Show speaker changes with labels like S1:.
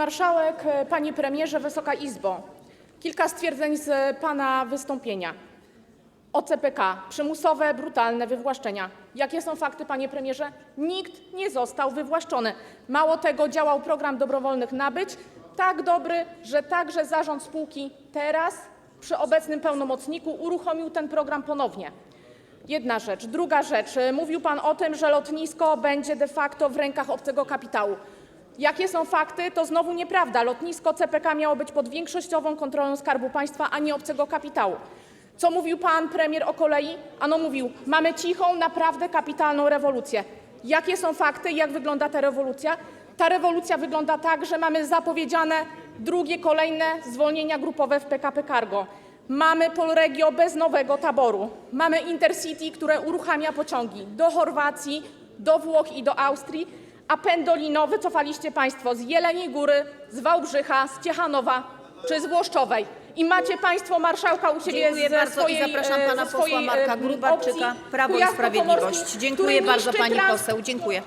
S1: Marszałek, e, panie premierze, Wysoka Izbo. Kilka stwierdzeń z pana wystąpienia. OCPK, przymusowe, brutalne wywłaszczenia. Jakie są fakty, panie premierze? Nikt nie został wywłaszczony. Mało tego, działał program dobrowolnych nabyć, tak dobry, że także zarząd spółki teraz, przy obecnym pełnomocniku, uruchomił ten program ponownie. Jedna rzecz. Druga rzecz. E, Mówił pan o tym, że lotnisko będzie de facto w rękach obcego kapitału. Jakie są fakty? To znowu nieprawda. Lotnisko CPK miało być pod większościową kontrolą Skarbu Państwa, a nie obcego kapitału. Co mówił pan premier o kolei? Ano mówił, mamy cichą, naprawdę kapitalną rewolucję. Jakie są fakty? Jak wygląda ta rewolucja? Ta rewolucja wygląda tak, że mamy zapowiedziane drugie, kolejne zwolnienia grupowe w PKP Cargo. Mamy Polregio bez nowego taboru. Mamy Intercity, które uruchamia pociągi do Chorwacji, do Włoch i do Austrii, a Pendolino wycofaliście państwo z Jeleniej Góry, z Wałbrzycha, z Ciechanowa czy z Włoszczowej. I macie państwo marszałka u siebie
S2: Dziękuję
S1: ze
S2: bardzo
S1: swojej,
S2: i zapraszam
S1: e,
S2: pana
S1: ze
S2: posła
S1: swojej,
S2: Marka
S1: e,
S2: Gróbarczyka,
S1: opcji
S2: Prawo i
S1: Kujawsko-Pomorskiej,
S2: Sprawiedliwość.
S1: który
S2: Dziękuję bardzo
S1: niszczy
S2: pani
S1: trans-
S2: poseł, dziękuję.